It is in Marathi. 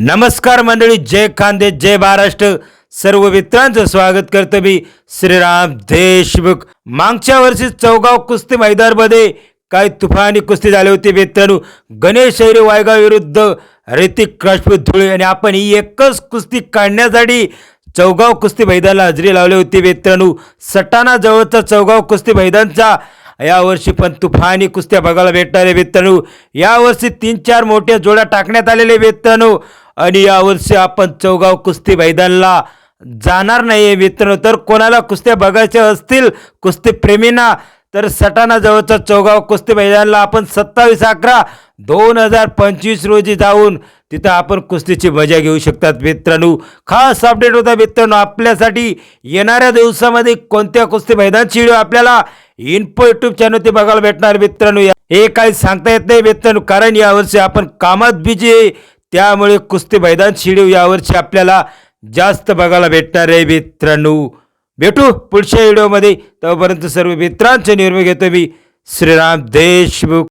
नमस्कार मंडळी जय खानदे जय महाराष्ट्र. सर्व मित्रांचं स्वागत करतो मी श्रीराम देशमुख. मागच्या वर्षी चौगाव कुस्ती मैदानमध्ये काही तुफानी कुस्ती झाली होती मित्रांनो. गणेश शैरी वायगाव विरुद्ध ऋतिक राजपूत धुळे आणि आपण ही एकच कुस्ती काढण्यासाठी चौगाव कुस्ती मैदानाला हजेरी लावली होती मित्रांनो. सटाणा जवळचा चौगाव कुस्ती मैदानचा यावर्षी पण तुफानी कुस्त्या बघायला भेटणार आहे मित्रांनो. यावर्षी तीन चार मोठ्या जोड्या टाकण्यात आलेले मित्रांनो. आणि यावर्षी आपण चौगाव कुस्ती मैदानला जाणार नाही आहे तर कोणाला कुस्त्या बघायच्या असतील? कुस्तीप्रेमींना तर सटाणा जवळचा चौगाव कुस्ती मैदानला आपण सत्तावीस अकरा दोन हजार पंचवीस रोजी जाऊन तिथं आपण कुस्तीची मजा घेऊ शकतात मित्रांनो. खास अपडेट होता मित्रांनो आपल्यासाठी येणाऱ्या दिवसामध्ये कोणत्या कुस्ती मैदानची व्हिडिओ आपल्याला इन्फो युट्यूब चॅनल ते बघायला भेटणार मित्रांनो. हे काही सांगता येत नाही मित्रांनो कारण यावर्षी आपण कामात बिजी आहे. त्यामुळे कुस्ती मैदान शिडीव यावर्षी आपल्याला जास्त बघायला भेटणार आहे मित्रांनो. भेटू पुढच्या व्हिडिओमध्ये. तोपर्यंत सर्व मित्रांचे निर्णय घेतो मी. श्रीराम देशमुख.